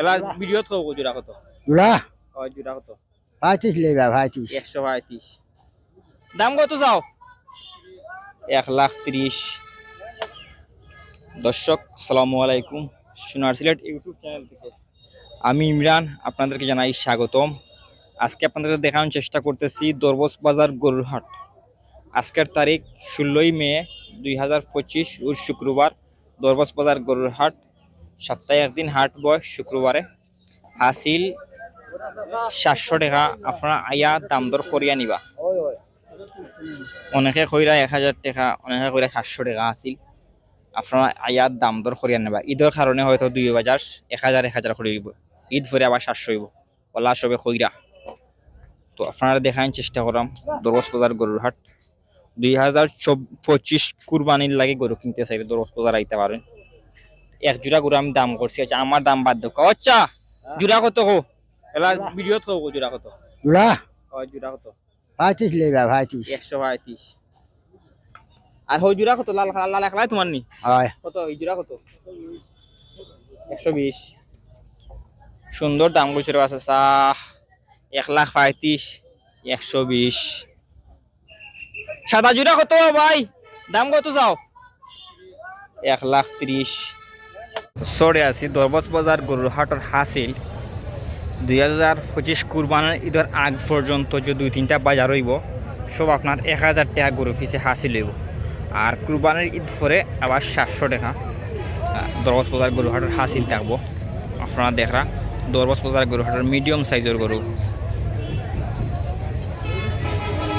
এলা ভিডিওত কব জোড়া কত? জোড়া? ও জোড়া কত? পঁয়ত্রিশ লেবা পঁয়ত্রিশ একশো পঁয়ত্রিশ দাম কত যাও এক লাখ ত্রিশ। দর্শক সালামু আলাইকুম। সোনার সিলেট ইউটিউব চ্যানেল থেকে। আমি ইমরান আপনাদেরকে জানাই স্বাগতম। আজকে আপনাদেরকে দেখানোর চেষ্টা করতেছি দরবস বাজার গরুর হাট। আজকের তারিখ ষোলোই মে দুই হাজার পঁচিশ শুক্রবার দরবস বাজার গরুর হাট। সপ্তাহে একদিন হাট বয়, শুক্রবারে। হাসিল সাতশো টাকা। আপনারা আয়া দাম দর করিয়া নিবা। অনেকে কইরা এক হাজার টাকা, অনেকে কইরা সাতশো টাকা আছিল আপনারা আয়ার দাম দর করিয়া নেবা। ঈদের কারণে হয়তো দুই বাজার, এক হাজার এক হাজার করে ঈদ ভরে আবার সাতশো হইব। ওলা সবে কইরা। তো আপনারা দেখার চেষ্টা করাম। দরবস বাজার গরুর হাট। দুই হাজার পঁচিশ কুরবানির লাগে গরু কিনতে চাইলে দরবস বাজার আইতে পারেন। এক জোড়া গরু আমি দাম করছি আচ্ছা আমার দাম বাদ দেবো আচ্ছা জোড়া কত হো এলা ভিডিওত কব জোড়া কত? জোড়া? ও জোড়া কত? পঁয়ত্রিশ লেবা পঁয়ত্রিশ একশো পঁয়ত্রিশ আর হই জোড়া কত? লাল লাল একলাই তোমার নি? হয়। কত? এই জোড়া কত? একশো বিশ। সুন্দর দাম করছে রে আছে চাহ এক লাখ পঁয়ত্রিশ একশো বিশ। সাদা জোড়া কত ভাই? দাম কত যাও এক লাখ ত্রিশ। সরে আছি। দরবস বাজার গরুর হাটর হাসিল দুই হাজার পঁচিশ কুরবানের ঈদের আগ পর্যন্ত যে দুই তিনটা বাজার হইব সব আপনার এক হাজার টাকা গরু পিছে হাসিল হইব আর কুরবানের ঈদ পরে আবার সাতশো টাকা। দরবস বাজার গরু হাটের হাসিল থাকব। আপনারা দেখরা দরবস বাজার গরু হাটের মিডিয়াম সাইজের গরু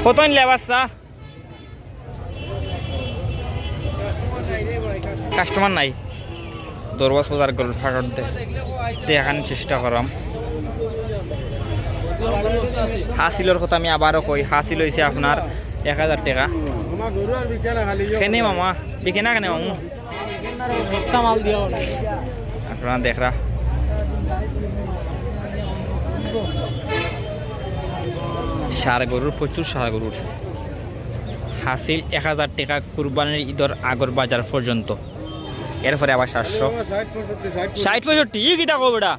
কত কাস্টমার নাই। দরবস বাজার গরু হাটের দেখানোর চেষ্টা করাম। হাসিলের কথা আমি আবারও কই, হাসিল হয়েছে আপনার এক হাজার টাকা। কেনে মামা? বিকে না কেনে মামু? দেখরা। সার গরুর, প্রচুর সার গরুর। হাসিল এক হাজার টাকা কুরবানির ঈদের আগর বাজার পর্যন্ত। এরপরে আবার সাতশো। ষাট পঁয়ষট্টি, ই কিটা কো বেটা?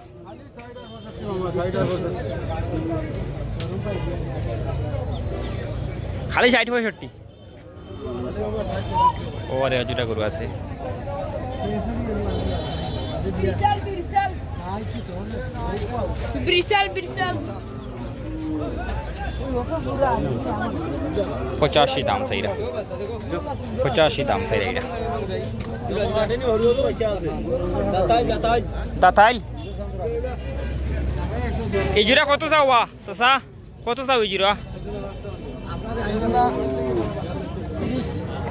খালি ষাট পঁয়ষট্টি। ও আরে দুটা গরু আছে. পঁচাশি দাম সেইটা পঁচাশি দাম সেইটা এটা দাতাইল? এই জোড়া কত চাওয়া চাচা? কত চাও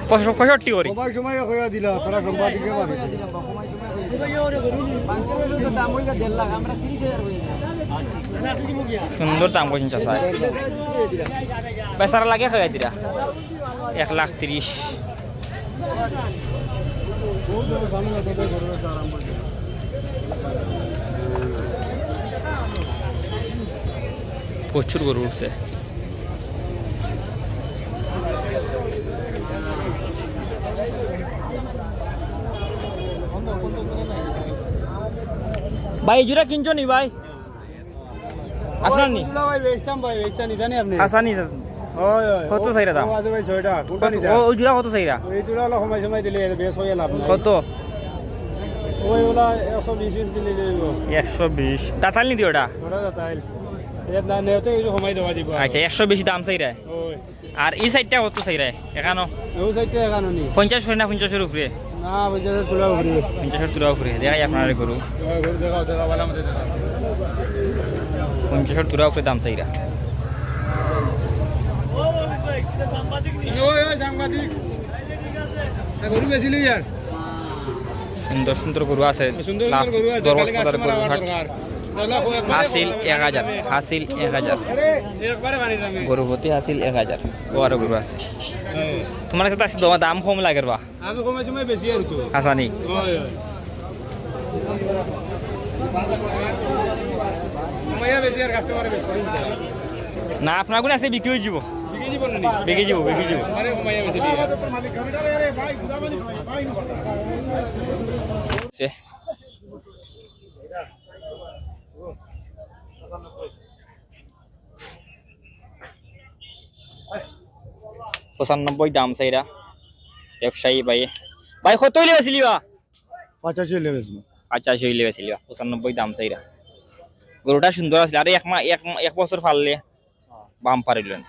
পঁয়ষ- পঁয়ষট্টি করি। সবাই সুন্দর দাম করছেন চাচা। বেচারা লাগে খাই দিরা এক লাখ তিরিশ প্রচুর গরু উঠছে। ভাই জোড়া কিনছো নি ভাই? আপনার নি? হাসানি কত চাইরা দাম? কত- ও ওই জোড়া কত চাইরা? কত? একশো বিশ দাঁতাল নি ওটা? আচ্ছা একশো বেশি দাম চাইরা? আর এই সাইডটা কত চাইরা? এখানো? পঞ্চাশ হয় না পঞ্চাশের উপরে? পঞ্চাশের তুলা উপরে। দেখাই আপনার গরু। পঞ্চাশের তুলা উপরে দাম চাইরা সুন্দর সুন্দর গরু আছে। হাসিল এক হাজার হাসিল এক হাজার গরু প্রতি হাসিল এক হাজার আরও গরু আছে। তোমার কাছে আছে তোমার দাম কম লাগে বা হাসানি না আপনার আছে বিক্রি হয়ে যাব। পঁচানব্বই দাম চাইরা। ব্যবসায়ী ভাই। ভাই কত হইলে বেছিলি বা পঁচাশি হইলে পঁচাশি পঁচানব্বই দাম চাইরা। গরুটা সুন্দর আছিল। আর এক মাহ এক এক বছর ফাললে। বাম পারিলেন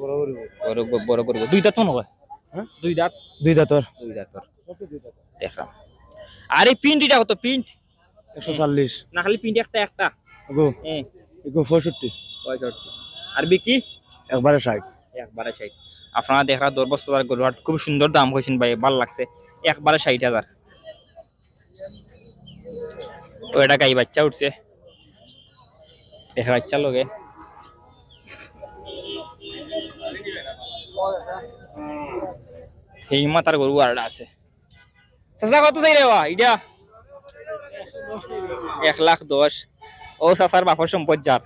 বড় বড়। গরু দুই দাঁত মনে হয়? হ্যাঁ? দুই দাঁত। দুই দাঁতর দুই দাঁতর দেখলাম। আর পিন্টিটা কত? পিন্ট একশো চল্লিশ। না খালি পিন্ট একটা একটা। এগো হ্যাঁ পঁয়ষট্টি। পঁয়ষট্টি। আর বিকি একবারে ষাট। একবারে ষাট। আপনারা দেখা দরবস বাজার গরুহাট খুব সুন্দর দাম কইছেন ভাই ভালো লাগছে। একবারে ষাট হাজার। ও এটা গাই বাচ্চা উঠছে। দেখা বাচ্চা লগে এই মাতার গরু আর আছে। চাচা, কত চাই রে বা এক লাখ দশ। ও চাচার বাপর সম্পদ যার।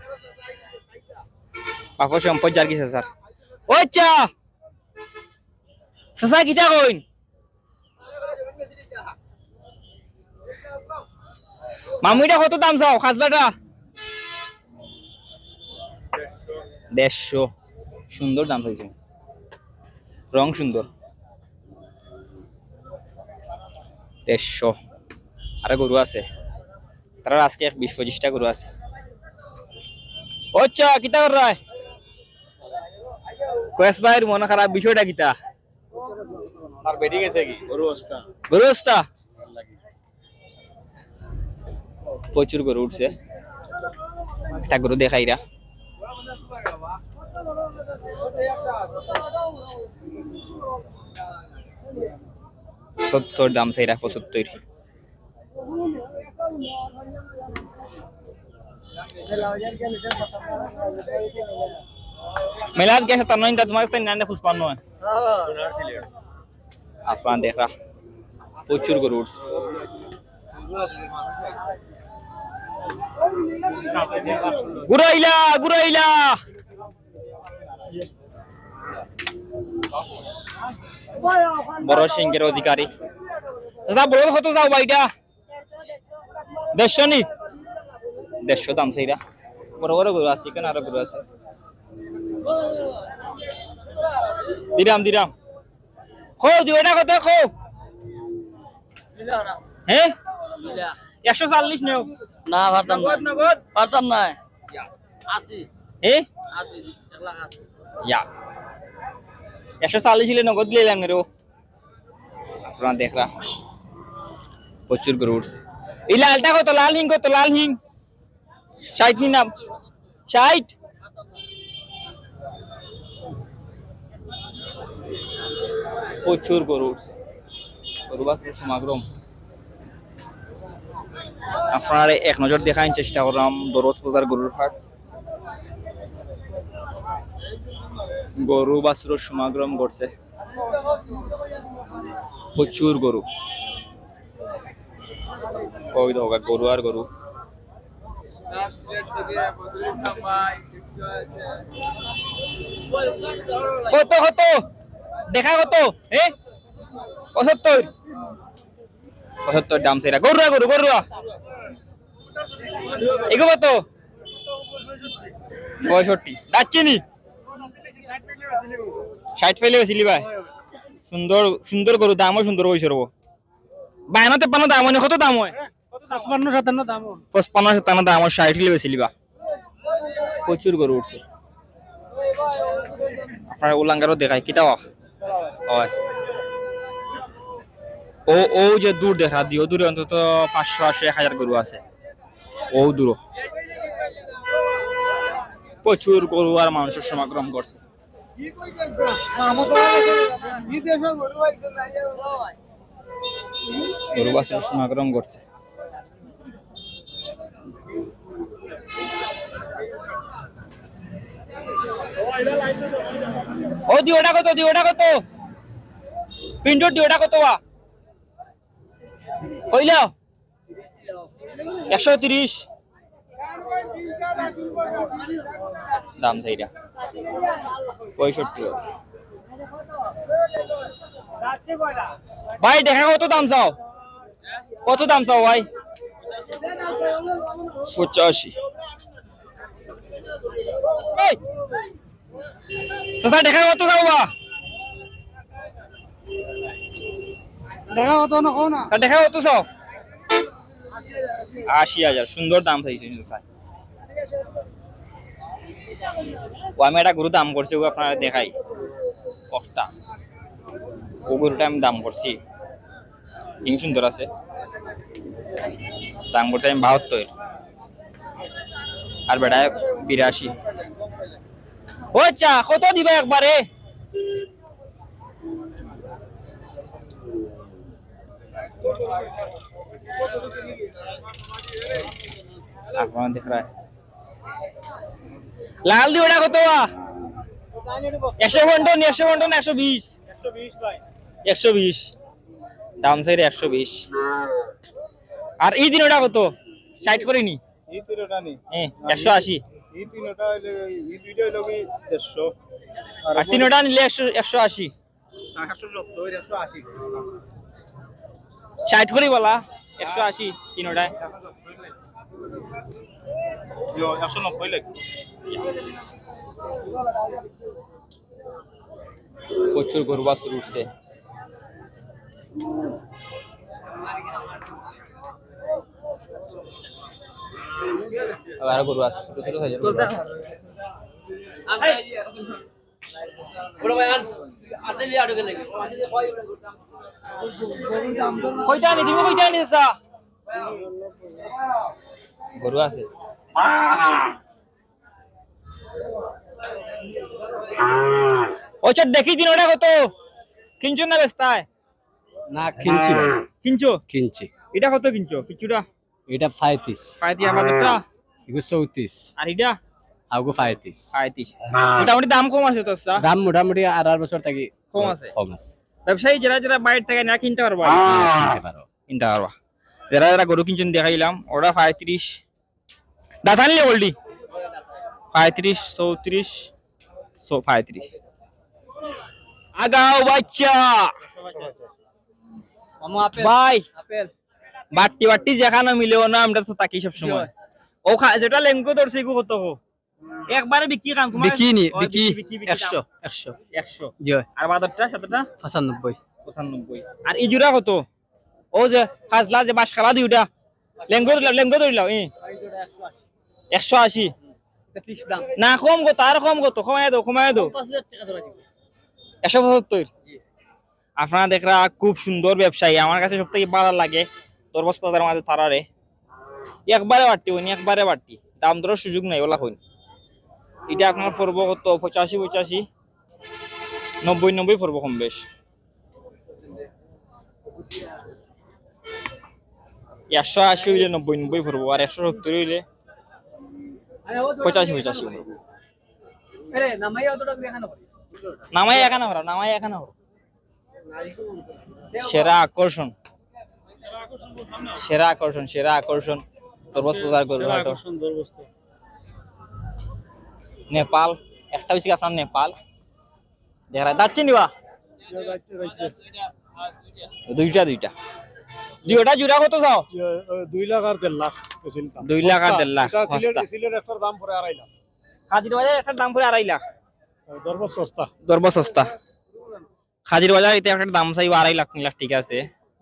বাপর সম্পদ যার কি চাচার? ও চা চাচা, কিটা কইন? মামুইটা কত দাম চাও? খাজলাটা? দেড়শো। সুন্দর দাম হয়েছে। রং সুন্দর। দেড়শো। আরে গরু আছে। তারা আজকে এক বিশ পঁচিশটা গরু আছে। চা কিতা কর রায়? কয়েস ভাইয়ের মন খারাপ বিষয়টা কিতা? আর বেটি গেছে কি? গরু অবস্থা। গরু অবস্থা? প্রচুর গরু উঠছে। একটা গরু দেখাইরা। সত্তর দাম চাইরা পঁচাত্তর মেলাত গেছে, তার নয় তোমার কাছে নান্ডে ফুসপান্ন হয় আপনার দেখা। প্রচুর গরু উঠছে। গুরাইলা গুরাইলা বড় সিংহের অধিকারী। চাচা বড় কত যাও বাইটা দেড়শো নি। দেড়শো দাম সেইরা বড় বড় গরু আছে কেন আরও গরু আছে। Dirham dirham. খো দুইটা কত খো। হ্যাঁ? একশো চল্লিশ নেও। না পারতাম না। পারতাম না। ইয়া। একশো চল্লিশ হলে নগদ দিলাম রে আপনারা দেখরা। প্রচুর গরু উঠছে। এই লালটা কত? লাল হিং কত? লাল হিং। ষাট নি নাম ষাট? প্রচুর গরু উঠছে। গরু বাছুর সমাগম। আপনারা এক নজর দেখার চেষ্টা করলাম, দরজ বাজার গরুর হাট। গরু বাছুর সমাগম করছে প্রচুর গরু। গরু আর গরু। কত কত? দেখা কত, এ? পঁচাত্তর। পঁচাত্তর দাম সেরা গরুয়া গরু গরুয়া এগো কত? পঁয়ষট্টি। যাচ্ছি নি? ষাট ফেলে গেছিলি ভাই সুন্দর সুন্দর গরু দামও সুন্দর হয়েছে রব। বায়ানো তেপান্ন দাম হয় কত দাম হয়? পঁচপান্ন সাতান্ন দাম পঁচপান্ন সাতান্ন দাম হয় ষাট ফেলে গেছিলি বা প্রচুর গরু উঠছে। আপনার উলাঙ্গারও দেখায় কিতা হয়। ও ও যে দূর দেখা দিও দূরে অন্তত পাঁচশো আশি, এক হাজার গরু আছে। ও দূর প্রচুর গরু আর মানুষের সমাগম করছে। গরু বাছুর সমাগম করছে। ও দিওটা কত দিওটা কত পিন্টুর দিওটা কত বা। কইলা? একশো তিরিশ। দাম সেইটা পঁয়ষট্টি। ভাই, দেখা কত দাম চাও? কত দাম চাও ভাই? পঁচাশি। দেখা কত চাও দেখা কত না সুন্দর দাম চাইছে স্যার। ও, আমি একটা গরু দাম করছি ও আপনারা দেখাই। কষ্টা ও গরুটা আমি দাম করছি। ইং সুন্দর আছে। দাম করছি আমি বাহাত্তর। আর বেড়ায় বিরাশি। ও আচ্ছা কত দিবা একবারে? আপনারা দেখ রা লাল দিওটা কত বা একশো বন্টন একশো বন্টন একশো বিশ একশো বিশ দাম সাইড একশো বিশ আর এই দিন ওটা কত সাইড করে নি একশো আশি আর তিনোটা নিলে একশো একশো আশি সাইড করি বলা একশো আশি তিনোটায় একশো নব্বই লাগবে প্রচুর গরু বাছুর উঠছে। আরও গরু আছে ছোট ছোট সাইজের গরু আছে। কইটা আনি তুমি কইটা আনি সা গরু আছে। দেখি দিন ওটা কত? কিনছো না বেস্তায়? না কিনছি কিনছো? কিনছি। এটা কত কিনছো? কিচুটা এটা পঁয়ত্রিশ। পাইতি আমাদেরটা এগুলো চৌত্রিশ। আর এটা? আগুলো পঁয়ত্রিশ পাইতি মোটামুটি দাম কম আছে চা দাম মোটামুটি আড়াই বছর থাকি কম আছে? কম আছে। ব্যবসায়ী যারা যারা বাইরে থেকে না কিনতে পারবা? কিনতে পারো। কিনতে পারবা যারা যারা গরু কিনছেন দেখাইলাম। ওরা পঁয়ত্রিশ দাদা নিলে বললি পঁয়ত্রিশ চৌত্রিশ পঁয়ত্রিশ আগাও বাচ্চা। ভাই আপেল। বাট্টি বাট্টি যেখানে মিলেও না আমরা তো তাকি সব সময় ও খা যেটা লেঙ্গো ধরছে গো কত গো? একবারে বিক্রি কাম তোমার বিকিনি বিকি বিকি, বিকি, একশো দাম। একশো। একশো। জি। আর বাদরটা সাতটা? পঁচানব্বই। পঁচানব্বই। আর ইজুরা কত? ও যে ফাজলা যে বাস খালা দুইটা লেঙ্গো লেঙ্গো ধরলাম এ একশো আশি। ফিক্স দাম। না কম গো তার কম গো তো কমায় দাও কমায় দাও। পাঁচ হাজার টাকা ধরা দিব। একশো পঁচাত্তর? আপনারা দেখরা খুব সুন্দর ব্যবসায়ী। আমার কাছে সবথেকে ভালো লাগে দরবস বাজারের মাঝে তারারে। একবারে বাড়তি হইনি একবারে বাড়তি। দাম দরের সুযোগ নাই ওলা হইনি এটা আপনার পড়ব কত? পঁচাশি পঁচাশি? নব্বই নব্বই পড়ব কম বেশ। একশো আশি হইলে নব্বই নব্বই পড়ব আর একশো সত্তর হইলে পঁচাশি পঁচাশি পড়ব। নামাই এখানে হরা নামাই এখানে হরা সেরা আকর্ষণ। সেরা আকর্ষণ সেরা আকর্ষণ। বাজার গরু হাট সুন্দর বস্তু নেপাল একটা বেশি আপনার নেপাল? দেখা যাচ্ছে নিবা দুইটা দুইটা। দুইটা জোড়া কত যাও দুই লাখ আর দেড় লাখ দাম। দুই লাখ আর দেড় লাখ একটার দাম পরে আড়াই লাখ। খাজির বাজার একটা দাম আড়াই লাখ। সস্তা। দরব সস্তা। বাজার এটা একটা দাম চাইব আড়াই লাখ তিন লাখ ঠিক আছে।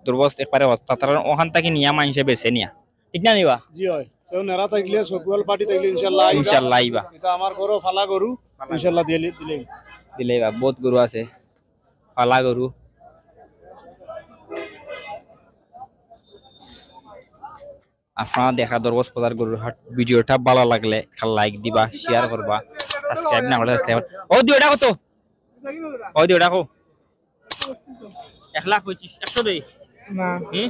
দুর্বস একবারে সস্তা তার ওখান থেকে নিয়া মাইসে বেছে নিয়া। ঠিক না নিবা জি হয়। কেউ নেরা থাকলে সকুয়াল পার্টি থাকলে ইনশাল্লাহ। ইনশাল্লাহ আইবা এটা আমার গরু ফালা গরু ইনশাল্লাহ দিলে দিলে। দিলেই বা বহুত গরু আছে। পালা গরু আপনারা দেখা দরবস বাজার গরুর হাট ভিডিওটা ভালো লাগলে একটা লাইক দিবা শেয়ার করবা সাবস্ক্রাইব না করলে সাবস্ক্রাইব ও দিওটা কত ও দিওটা কো এক লাখ পঁচিশ একশো দেই। না। হুম?